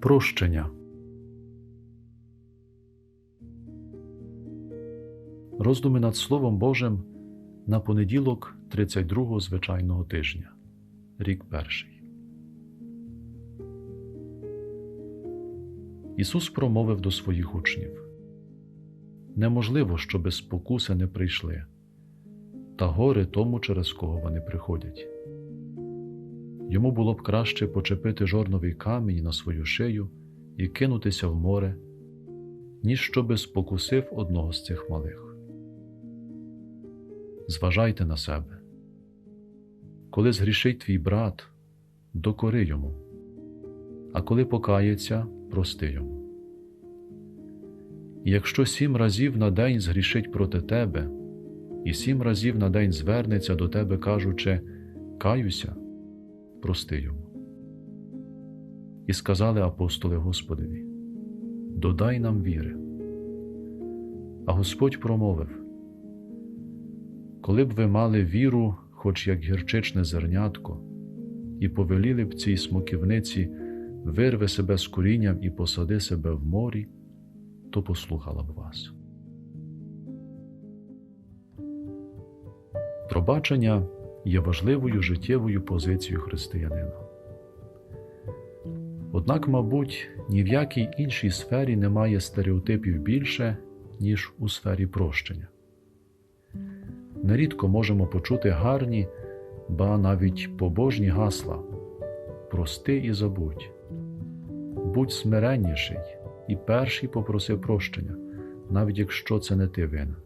Прощення. Роздуми над Словом Божим на понеділок 32-го звичайного тижня. Рік перший. Ісус промовив до своїх учнів: Неможливо, щоби спокуси не прийшли, та гори тому, через кого вони приходять. Йому було б краще почепити жорновий камінь на свою шию і кинутися в море, ніж щоби спокусив одного з цих малих. Зважайте на себе. Коли згрішить твій брат, докори йому, а коли покається, прости йому. І якщо сім разів на день згрішить проти тебе, і сім разів на день звернеться до тебе, кажучи Каюся, прости йому. І сказали апостоли Господеві: Додай нам віри. А Господь промовив: Коли б ви мали віру, хоч як гірчичне зернятко, і повеліли б цій смоківниці, вирви себе з корінням і посади себе в морі, то послухала б вас. Пробачення є важливою життєвою позицією християнина. Однак, мабуть, ні в якій іншій сфері немає стереотипів більше, ніж у сфері прощення. Нерідко можемо почути гарні, ба навіть побожні гасла прости і забудь, будь смиренніший і перший попроси прощення, навіть якщо це не ти винен.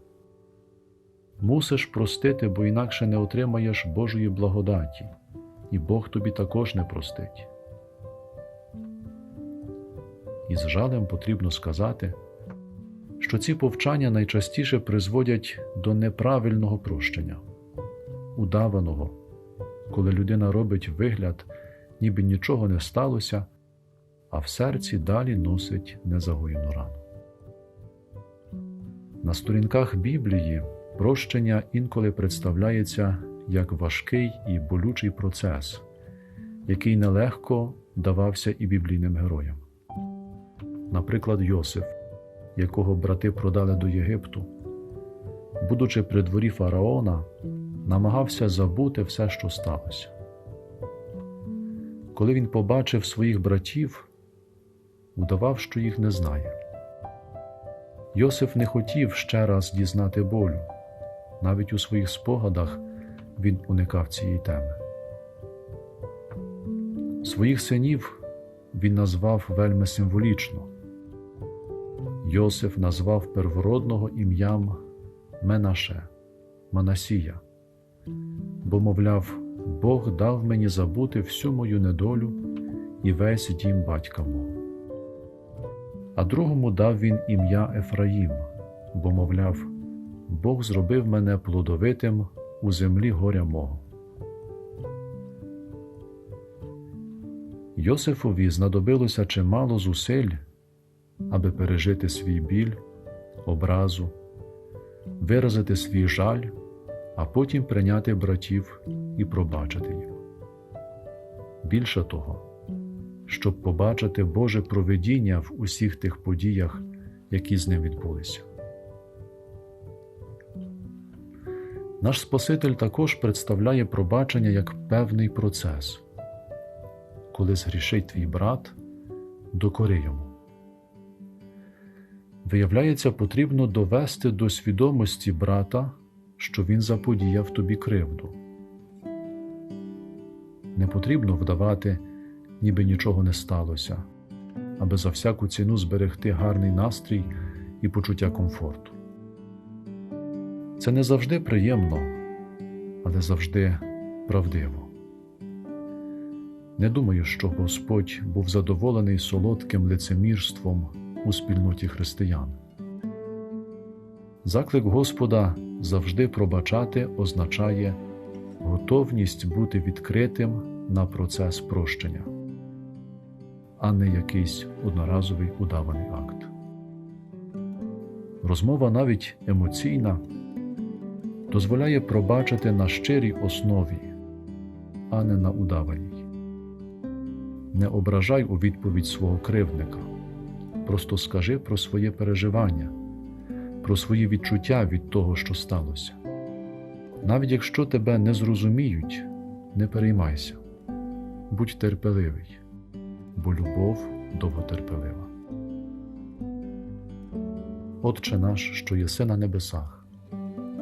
Мусиш простити, бо інакше не отримаєш Божої благодаті, і Бог тобі також не простить. І з жалем потрібно сказати, що ці повчання найчастіше призводять до неправильного прощення, удаваного, коли людина робить вигляд, ніби нічого не сталося, а в серці далі носить незагоєну рану. На сторінках Біблії прощення інколи представляється як важкий і болючий процес, який нелегко давався і біблійним героям. Наприклад, Йосиф, якого брати продали до Єгипту, будучи при дворі фараона, намагався забути все, що сталося. Коли він побачив своїх братів, удавав, що їх не знає. Йосиф не хотів ще раз дізнати болю, навіть у своїх спогадах він уникав цієї теми. Своїх синів він назвав вельми символічно. Йосиф назвав первородного ім'ям Менаше, Манасія, бо, мовляв, Бог дав мені забути всю мою недолю і весь дім батька мого. А другому дав він ім'я Ефраїм, бо, мовляв, Бог зробив мене плодовитим у землі горя мого. Йосифові знадобилося чимало зусиль, аби пережити свій біль, образу, виразити свій жаль, а потім прийняти братів і пробачити їх. Більше того, щоб побачити Боже провидіння в усіх тих подіях, які з ним відбулися. Наш Спаситель також представляє пробачення як певний процес. Коли згрішить твій брат, докори йому. Виявляється, потрібно довести до свідомості брата, що він заподіяв тобі кривду. Не потрібно вдавати, ніби нічого не сталося, аби за всяку ціну зберегти гарний настрій і почуття комфорту. Це не завжди приємно, але завжди правдиво. Не думаю, що Господь був задоволений солодким лицемірством у спільноті християн. Заклик Господа завжди пробачати означає готовність бути відкритим на процес прощення, а не якийсь одноразовий удаваний акт. Розмова навіть емоційна дозволяє пробачити на щирій основі, а не на удаваній. Не ображай у відповідь свого кривдника. Просто скажи про своє переживання, про свої відчуття від того, що сталося. Навіть якщо тебе не зрозуміють, не переймайся, будь терпеливий, бо любов довготерпелива. Отче наш, що єси на небесах,